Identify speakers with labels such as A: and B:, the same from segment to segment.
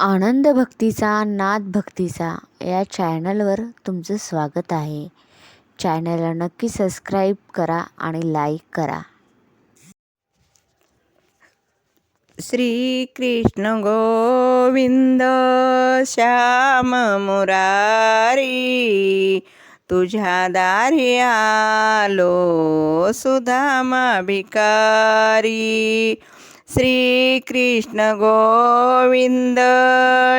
A: आनंद भक्तीचा नाद भक्तीचा या चॅनलवर तुमचं स्वागत आहे. चॅनलला नक्की सबस्क्राईब करा आणि लाईक करा.
B: श्रीकृष्ण गोविंद श्याम मुरारी तुझ्या दारी आलो सुधामा भिकारी. श्रीकृष्ण गोविंद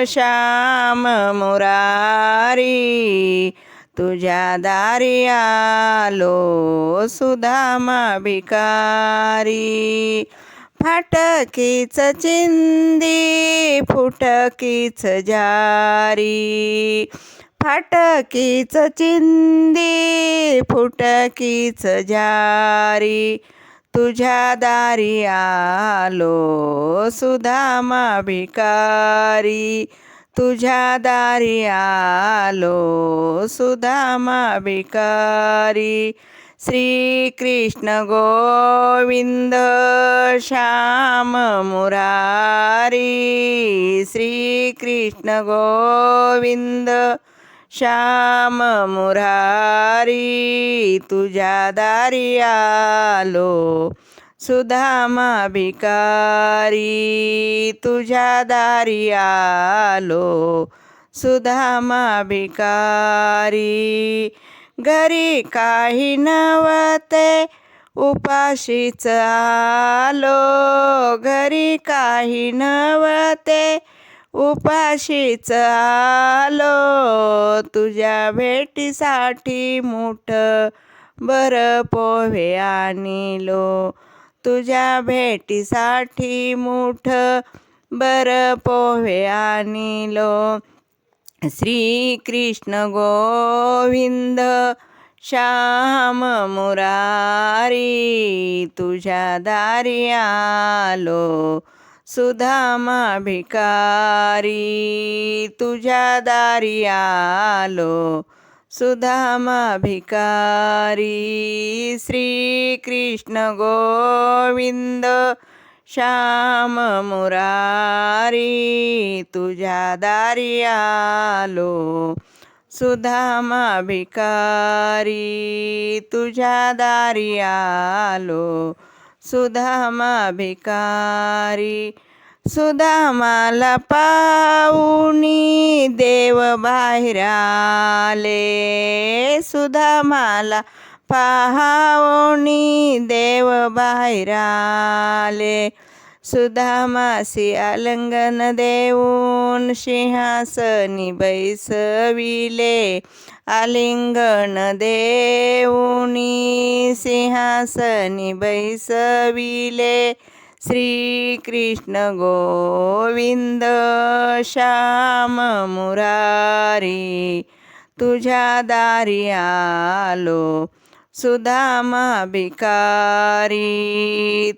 B: श्याम मुरारी तुझ्या दारी आलो सुधामा भिकारी फाटकीच चिंदी फुटकीच जारी. फाटकीच चिंदी फुटकीच जारी. तुझ्या दारी आलो सुदामा भिकारी. तुझ्या दारी आलो सुदामा भिकारी. श्रीकृष्ण गोविंद श्याम मुरारी. श्रीकृष्ण गोविंद श्याम मुरारी तुझ्या दारी आलो. सुधामा भिकारी तुझ्या दारी आलो. सुधामा भिकारी घरी काही नवते उपाशीच आलो. घरी काही नवते उपाशीच आलो. तुझ्या भेटीसाठी मुठ बर पोहे आणलो. तुझ्या भेटीसाठी मुठ बर पोहे आणलो. श्रीकृष्ण गोविंद श्याम मुरारी तुझ्या दारी आलो. सुधामा भिकारी तुझ्या दारी आलो. सुधामा भिकारी श्रीकृष्ण गोविंद श्याम मुरारी तुझ्या दारी आलो. सुधामा भिकारी तुझ्या दारी आलो. सुधामा भिकारी सुधामाला पाहुणी देव बाहेर आले सुधामाला पाहुणी देव बाहेर आले सुधामासी आलंगन देऊन सिंहासनी बैसविले. आलिंगन देऊनी सिंहासनी बैसविले. श्रीकृष्ण गोविंद श्याम मुरारी तुझ्या दारी आलो. सुधामा भिकारी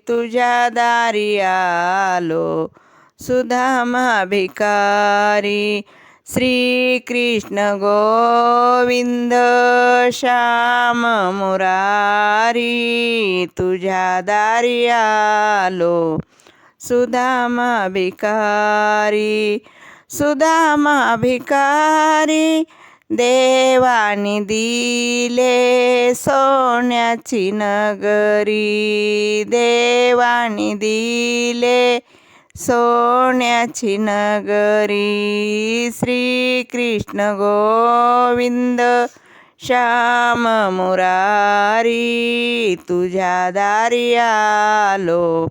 B: तुझ्या दारी आलो. सुधामा भिकारी श्रीकृष्ण गोविंद श्याम मुरारी तुझ्या दारी आलो. सुधामा भिकारी सुधामा भिकारी देवानी दिले सोन्याची नगरी. देवानी दिले सोन्याची नगरी. श्रीकृष्ण गोविंद श्याम मुरारी तुझ्या दारी आलो.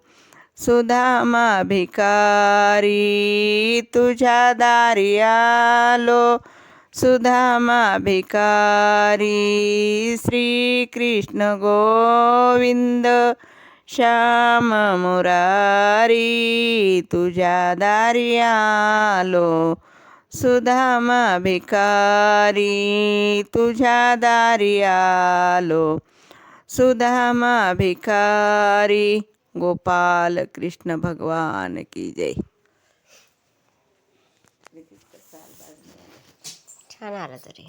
B: सुधामा भिकारी तुझ्या दारी आलो. सुधामा भिकारी श्रीकृष्ण गोविंद श्याम मुरारी तुझ्या दारी आलो सुधामा भिकारी तुझ्या दारी आलो सुधामा भिकारी गोपाल कृष्ण भगवान की जय।
A: হ্যাঁ, ছানার তরে